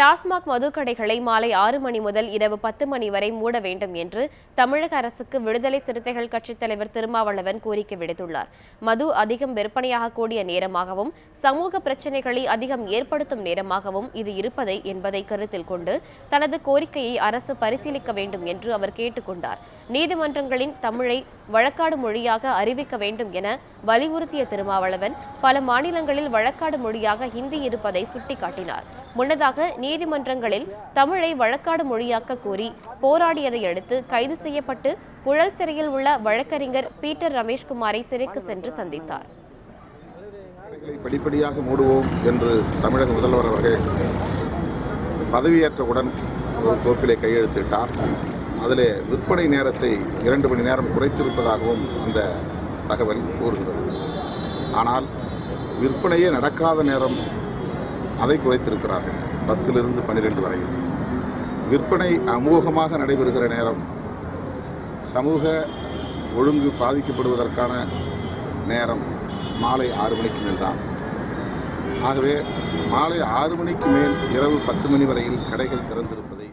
டாஸ்மாக் மதுக்கடைகளை மாலை ஆறு மணி முதல் இரவு பத்து மணி வரை மூட வேண்டும் என்று தமிழக அரசுக்கு விடுதலை சிறுத்தைகள் கட்சித் தலைவர் திருமாவளவன் கோரிக்கை விடுத்துள்ளார். மது அதிகம் விற்பனையாகக்கூடிய நேரமாகவும் சமூக பிரச்சினைகளை அதிகம் ஏற்படுத்தும் நேரமாகவும் இது இருப்பதை என்பதை கருத்தில் கொண்டு தனது கோரிக்கையை அரசு பரிசீலிக்க வேண்டும் என்று அவர் கேட்டுக்கொண்டார். நீதிமன்றங்களின் தமிழை வழக்காடு மொழியாக அறிவிக்க வேண்டும் என வலியுறுத்திய திருமாவளவன் பல மாநிலங்களில் வழக்காடு மொழியாக ஹிந்தி இருப்பதை சுட்டிக்காட்டினார். முன்னதாக நீதிமன்றங்களில் தமிழை வழக்காடு மொழியாக்க கோரி போராடியதை அடுத்து கைது செய்யப்பட்டு புழல் சிறையில் உள்ள வழக்கறிஞர் பீட்டர் ரமேஷ்குமாரை சிறைக்கு சென்று சந்தித்தார். படிப்படியாக மூடுவோம் என்று தமிழக முதல்வர் அவர்கள் பதவியேற்றவுடன் ஒரு கோப்பிலே கையெழுத்திட்டார். அதில் விற்பனை நேரத்தை இரண்டு மணி நேரம் குறைத்திருப்பதாகவும் அந்த தகவல் கூறுகிறது. ஆனால் விற்பனையே நடக்காத நேரம் அதை குறைத்திருக்கிறார்கள். பத்திலிருந்து பன்னிரெண்டு வரையில் விற்பனை அமோகமாக நடைபெறுகிற நேரம் சமூக ஒழுங்கு பாதிக்கப்படுவதற்கான நேரம் மாலை ஆறு மணிக்கு மேல் தான் ஆகவே மாலை ஆறு மணிக்கு மேல் இரவு பத்து மணி வரையில் கடைகள் திறந்திருப்பதை